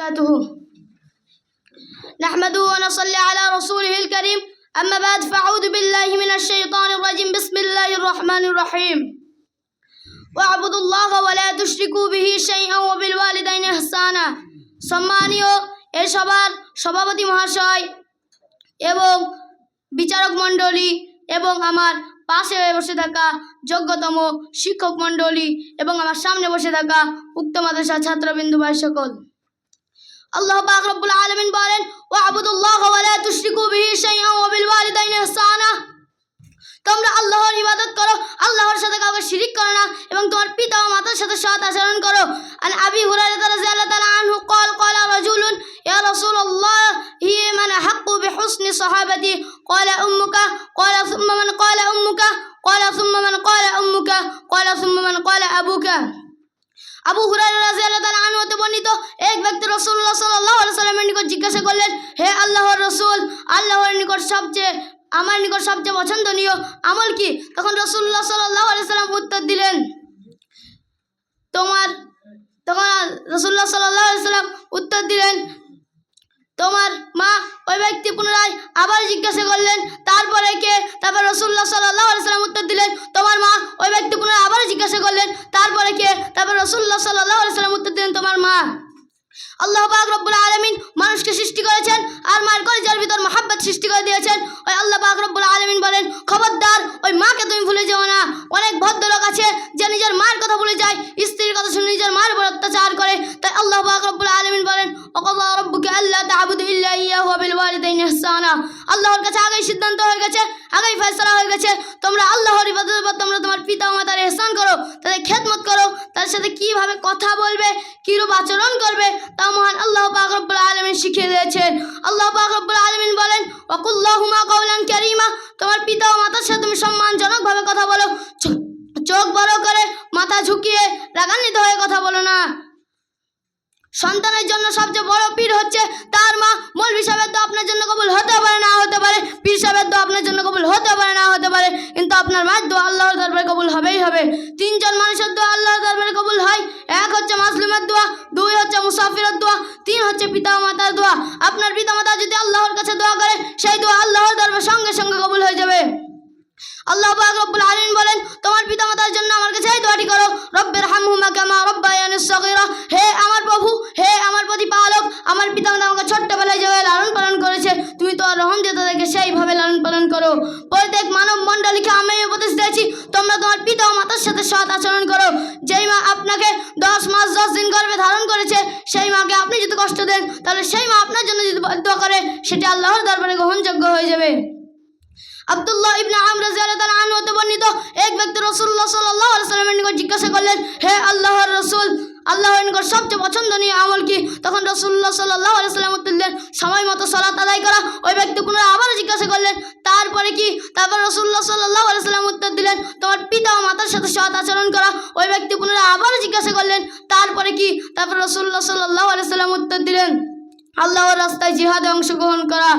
وبركاته نحمده ونصلي على رسوله الكريم أما بعد فأعوذ بالله من الشيطان الرجيم بسم الله الرحمن الرحيم واعبدوا الله ولا تشركوا به شيئا وبالوالدين إحسانا সম্মানীয় এ সবার সভাপতি মহাশয় এবং বিচারক মণ্ডলী এবং আমার পাশে বসে থাকা যোগ্যতম শিক্ষক মণ্ডলী এবং আমার সামনে বসে থাকা উক্ত মাদ্রাসা ছাত্রবিন্দু ভাই সকল আল্লাহ পাক রব্বুল আলামিন বলেন ওয়া আবুদুল্লাহ ওয়া লা তুশরিকু বিহি শাইআন ওয়া বিল ওয়ালিদাইনি ইহসানা তোমরা আল্লাহর ইবাদত করো আল্লাহর সাথে কাউকে শিরিক করো না এবং তোমার পিতা ও মাতার সাথে সৎ আচরণ করো আন আবি হুরায়রা রাদিয়াল্লাহু তাআলা আনহু قال قال رجل يا رسول الله هي من حق بحسن صحابتي قال امك قال ثم من قال امك قال ثم من قال امك قال ثم من قال ابوك আবু হুরায়রা রাদিয়াল্লাহু তাআলা নিকট জিজ্ঞাসা করলেন, হে আল্লাহর রসুল, আল্লাহর নিকট সবচেয়ে, আমার নিকট সবচেয়ে পছন্দনীয় আমল কি? তখন রাসূলুল্লাহ সাল্লাল্লাহু আলাইহি সাল্লাম উত্তর দিলেন, তোমার তখন রাসূলুল্লাহ সাল্লাল্লাহু আলাইহি সাল্লাম উত্তর দিলেন, তোমার মা ওই ব্যক্তি পুনরায় আবার জিজ্ঞাসা করলেন, তারপরে কে? তারপর রসুল্লাহ সাল্লাহ সাল্লাম উত্তর দিলেন, তোমার মা ওই ব্যক্তি পুনরায় আবার জিজ্ঞাসা করলেন, তারপরে কে? তারপর রসুল্লাহ সাল্লাহ সাল্লাম উত্তর দিলেন, তোমার মা। আল্লাহ পাক রব্বুল আলমিন মানুষকে সৃষ্টি করেছেন আর মার কলিজার ভিতর মহাব্বত সৃষ্টি করে দিয়েছেন। ওই আল্লাহ পাক রব্বুল আলমিন বলেন, খবরদার, ওই মাকে তুমি ভুলে যেও না। অনেক ভদ্রলোক আছে যে নিজের মায়ের কথা ভুলে যায়, স্ত্রীর কথা শুনে নিজের মায়ের উপর অত্যাচার করে। তাই আল্লাহ পাক রব্বুল আলমিন বলেন অকবা রব্বুকে আল্লাহ তাবুদু ইল্লা ইয়াহু ওয়া বিল ওয়ালিদাইনি ইহসানা আল্লাহর কাছে আগেই সিদ্ধান্ত হয়ে গেছে, আগেই ফয়সালা হয়ে গেছে। তোমরা আল্লাহর ইবাদতের পর তোমরা তোমার পিতা মাতার ইহসান করো, তাদের খেদমত করো তার সাথে কীভাবে কথা বলবে, কিরূপ আচরণ করবে, তা মহান আল্লাহ পাক রব্বুল আলামিন শিখিয়ে দিয়েছেন। আল্লাহ পাক রব্বুল আলামিন বলেন, ওয়াকুল্লাহুমা কাওলান কারীমা তোমার পিতা ও মাতার সাথে তুমি সম্মানজনকভাবে কথা বলো চোখ বড় করে, মাথা ঝুঁকিয়ে, রাগান্বিত হয়ে কথা বলো না। সন্তানের জন্য সবচেয়ে বড় পীর হচ্ছে তার মা। মৌলভী সাহেবের তো আপনার জন্য কবুল হতে পারে, না হতে পারে। পীর সাহেবের তো আপনার জন্য কবুল হতে পারে, না হতে পারে। কিন্তু আপনার মায়ের দোয়া আল্লাহর দরবারে কবুল হবেই হবে। তিনজন মানুষের দোয়া আল্লাহর দরবারে কবুল হয়। এক হচ্ছে মাসলুমের দোয়া, দুই হচ্ছে মুসাফিরের দোয়া, তিন হচ্ছে পিতা মাতার দোয়া। আপনার পিতা মাতা যদি আল্লাহর কাছে দোয়া করে, সেই দোয়া আল্লাহর দরবারে সঙ্গে সঙ্গে কবুল হয়ে যাবে। আল্লাহ রব্বুল আলামিন প্রত্যেক মানব মণ্ডলীকে আমি উপদেশ দিয়েছি, তোমরা তোমার পিতা ও মাতার সাথে সৎ আচরণ করো। যেই মা আপনাকে দশ মাস, দশ দিন গর্ভে ধারণ করেছে, সেই মাকে আপনি যদি কষ্ট দেন, তাহলে সেই মা আপনার জন্য যদি দোয়া করে, সেটি আল্লাহর দরবারে গ্রহণযোগ্য হয়ে যাবে। আব্দুল্লাহ ইবনে আমর রাদিয়াল্লাহু আনহু হতে বর্ণিত এক ব্যক্তি রাসূলুল্লাহ সাল্লাল্লাহু আলাইহি সাল্লামের নিকট জিজ্ঞাসা করলেন, হে আল্লাহর রাসূল, আল্লাহর নিকট সবচেয়ে পছন্দনীয় আমল কি? তখন রাসূলুল্লাহ সাল্লাল্লাহু আলাইহি সাল্লাম উত্তর দিলেন, সময় মতো সালাত আদায় করা। ওই ব্যক্তি পুনরায় আবার জিজ্ঞাসা করলেন কি তারপর রাসূলুল্লাহ সাল্লাল্লাহু আলাইহি সাল্লাম উত্তর দিলেন, তোমার পিতা ও মাতার সাথে সৎ আচরণ করা। ওই ব্যক্তি পুনরায় আবারও জিজ্ঞাসা করলেন, তারপরে কি? তারপর রাসূলুল্লাহ সাল্লাল্লাহু আলাইহি সাল্লাম উত্তর দিলেন, আল্লাহর রাস্তায় জিহাদে অংশগ্রহণ করা।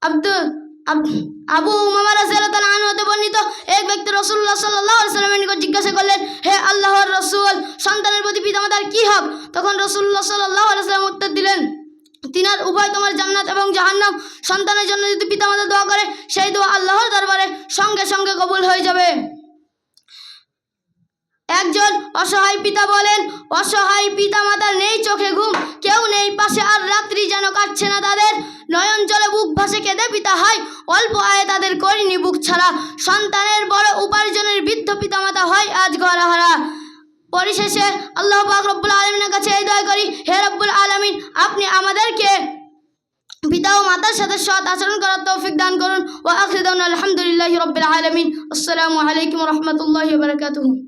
আব্দুল আব- উমামা রাদিয়াল্লাহু তাআলা আনহু হতে বর্ণিত এক ব্যক্তি রাসূলুল্লাহ সাল্লাল্লাহু আলাইহি সাল্লামের নিকট জিজ্ঞাসা করলেন, হে আল্লাহর রাসূল, সন্তানের প্রতি পিতামাতার কি হক? তখন রাসূলুল্লাহ সাল্লাল্লাহু আলাইহি সাল্লাম উত্তর দিলেন তিনার উভয় তোমার জান্নাত এবং জাহান্নাম। সন্তানের জন্য যদি পিতামাতা দোয়া করে, সেই দোয়া আল্লাহর দরবারে সঙ্গে সঙ্গে কবুল হয়ে যাবে। একজন অসহায় পিতা বলেন, অসহায় পিতা মাতার নেই চোখে ঘুম, কেউ নেই পাশে, আর রাত্রি যেন কাটছে না তাদের। নয়ন জলে বুক ভাসে কেঁদে পিতা হয়, অল্প আয়ে তাদের করিনি বুক ছাড়া। সন্তানের বড় উপার্জনের বৃদ্ধ পিতামাতা হয়, আজ গড়াহারা পরিশেষে আল্লাহ পাক রব্বুল আলমিনের কাছে এই দয় করি, হে রব্বুল আলমিন, আপনি আমাদেরকে পিতা ও মাতার সাথে সৎ আচরণ করার তৌফিক দান করুন। ও আখরিদান আলহামদুলিল্লাহ রব্বুল আলমিন। আসসালামু আলাইকুম রহমতুল্লাহ বারকাতুহ।